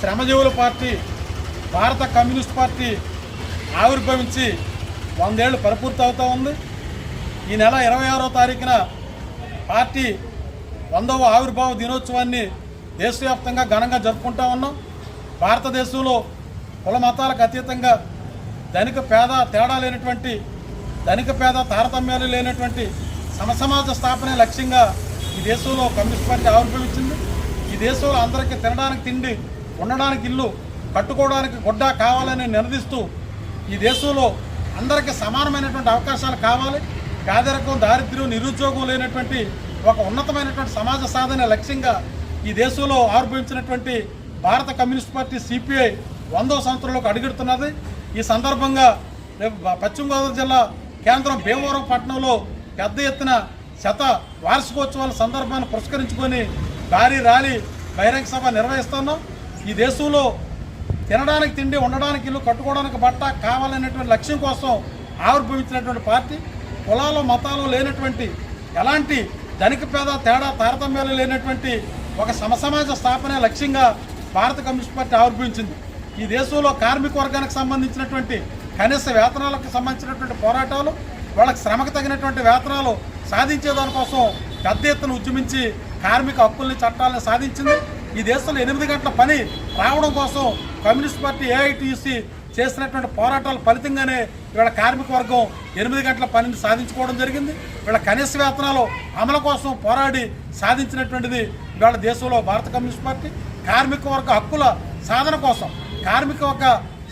శ్రమజీవుల party భారత communist party ఆవిర్భవించి వందేళ్ళు పరిపూర్తి అవుతూ ఉంది. ఈ నెల ఇరవై ఆరో తారీఖున పార్టీ వందవ ఆవిర్భావ దినోత్సవాన్ని దేశవ్యాప్తంగా ఘనంగా జరుపుకుంటా ఉన్నాం. భారతదేశంలో కుల మతాలకు అతీతంగా ధనిక పేద తేడా లేనటువంటి ధనిక పేద తారతమ్యాలు లేనటువంటి సమసమాజ స్థాపనే లక్ష్యంగా ఈ దేశంలో కమ్యూనిస్ట్ పార్టీ ఆవిర్భవించింది. ఈ దేశంలో అందరికీ తినడానికి తిండి ఉండడానికి ఇల్లు కట్టుకోవడానికి గుడ్డ కావాలని నిలదీస్తూ ఈ దేశంలో అందరికీ సమానమైనటువంటి అవకాశాలు కావాలి. పేదరికం దారిద్ర్యం నిరుద్యోగం లేనటువంటి ఒక ఉన్నతమైనటువంటి సమాజ సాధన లక్ష్యంగా ఈ దేశంలో ఆవిర్భవించినటువంటి భారత కమ్యూనిస్ట్ పార్టీ సిపిఐ వందో సంవత్సరంలోకి అడుగుడుతున్నది. ఈ సందర్భంగా రేపు పశ్చిమ గోదావరి జిల్లా కేంద్రం భీమవరం పట్టణంలో పెద్ద ఎత్తున శత వార్షికోత్సవాల సందర్భాన్ని పురస్కరించుకొని భారీ ర్యాలీ బహిరంగ సభ నిర్వహిస్తున్నాం. ఈ దేశంలో తినడానికి తిండి ఉండడానికి ఇల్లు కట్టుకోవడానికి బట్ట కావాలనేటువంటి లక్ష్యం కోసం ఆవిర్భవించినటువంటి పార్టీ కులాలు మతాలు లేనటువంటి ఎలాంటి ధనిక పేద తేడా తారతమ్యాలు లేనటువంటి ఒక సమసమాజ స్థాపనే లక్ష్యంగా భారత కమ్యూనిస్ట్ పార్టీ ఆవిర్భవించింది. ఈ దేశంలో కార్మిక వర్గానికి సంబంధించినటువంటి కనీస వేతనాలకు సంబంధించినటువంటి పోరాటాలు వాళ్ళకి శ్రమకు తగినటువంటి వేతనాలు సాధించే దానికోసం పెద్ద ఎత్తున ఉద్యమించి కార్మిక హక్కుల్ని చట్టాలను సాధించింది. ఈ దేశంలో ఎనిమిది గంటల పని రావడం కోసం కమ్యూనిస్ట్ పార్టీ ఏఐటీసీ చేసినటువంటి పోరాటాల ఫలితంగానే ఇవాళ కార్మిక వర్గం ఎనిమిది గంటల పనిని సాధించుకోవడం జరిగింది. వీళ్ళ కనీస వేతనాలు అమలు కోసం పోరాడి సాధించినటువంటిది ఇవాళ దేశంలో భారత కమ్యూనిస్ట్ పార్టీ. కార్మిక వర్గ హక్కుల సాధన కోసం కార్మిక ఒక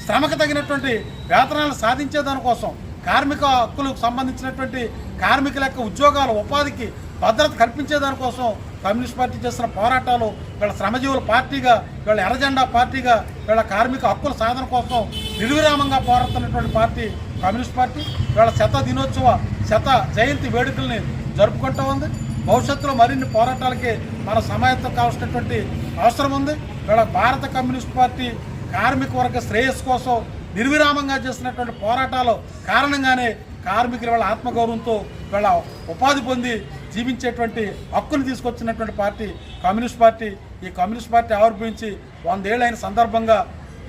శ్రమకు తగినటువంటి వేతనాలు సాధించే దానికోసం కార్మిక హక్కులకు సంబంధించినటువంటి కార్మికుల యొక్క ఉద్యోగాలు ఉపాధికి భద్రత కల్పించే దానికోసం కమ్యూనిస్ట్ పార్టీ చేసిన పోరాటాలు వీళ్ళ శ్రమజీవుల పార్టీగా వీళ్ళ ఎర్రజెండా పార్టీగా వీళ్ళ కార్మిక హక్కుల సాధన కోసం నిర్విరామంగా పోరాడుతున్నటువంటి పార్టీ కమ్యూనిస్ట్ పార్టీ. వీళ్ళ శత దినోత్సవ శత జయంతి వేడుకల్ని జరుపుకుంటూ ఉంది. భవిష్యత్తులో మరిన్ని పోరాటాలకి మన సమాయత్తం కావాల్సినటువంటి అవసరం ఉంది. వీళ్ళ భారత కమ్యూనిస్ట్ పార్టీ కార్మిక వర్గ శ్రేయస్సు కోసం నిర్విరామంగా చేసినటువంటి పోరాటాలు కారణంగానే కార్మికులు వాళ్ళ ఆత్మగౌరవంతో వీళ్ళ ఉపాధి పొంది జీవించేటువంటి హక్కును తీసుకొచ్చినటువంటి పార్టీ కమ్యూనిస్ట్ పార్టీ. ఈ కమ్యూనిస్ట్ పార్టీ ఆవిర్భవించి వందేళ్ళైన సందర్భంగా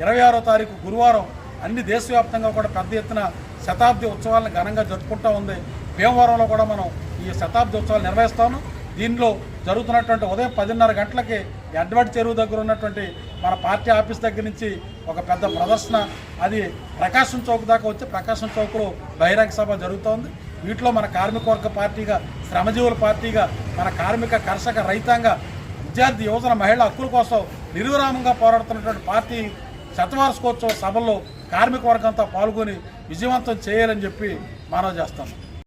ఇరవై ఆరో తారీఖు గురువారం అన్ని దేశవ్యాప్తంగా కూడా పెద్ద ఎత్తున శతాబ్ది ఉత్సవాలను ఘనంగా జరుపుకుంటూ ఉంది. భీమవరంలో కూడా మనం ఈ శతాబ్ది ఉత్సవాలు నిర్వహిస్తాము. దీనిలో జరుగుతున్నటువంటి ఉదయం పదిన్నర గంటలకి ఎడ్వర్డ్ చెరువు దగ్గర ఉన్నటువంటి మన పార్టీ ఆఫీస్ దగ్గర నుంచి ఒక పెద్ద ప్రదర్శన. అది ప్రకాశం చౌక్ దాకా వచ్చి ప్రకాశం చౌక్లో బహిరంగ సభ జరుగుతోంది. వీటిలో మన కార్మికవర్గ పార్టీగా శ్రమజీవుల పార్టీగా మన కార్మిక కర్షక రైతాంగ విద్యార్థి యువజన మహిళ హక్కుల కోసం నిర్విరామంగా పోరాడుతున్నటువంటి పార్టీ శతవార్షికోత్సవ సభల్లో కార్మిక వర్గంతో పాల్గొని విజయవంతం చేయాలని చెప్పి మనవి చేస్తాను.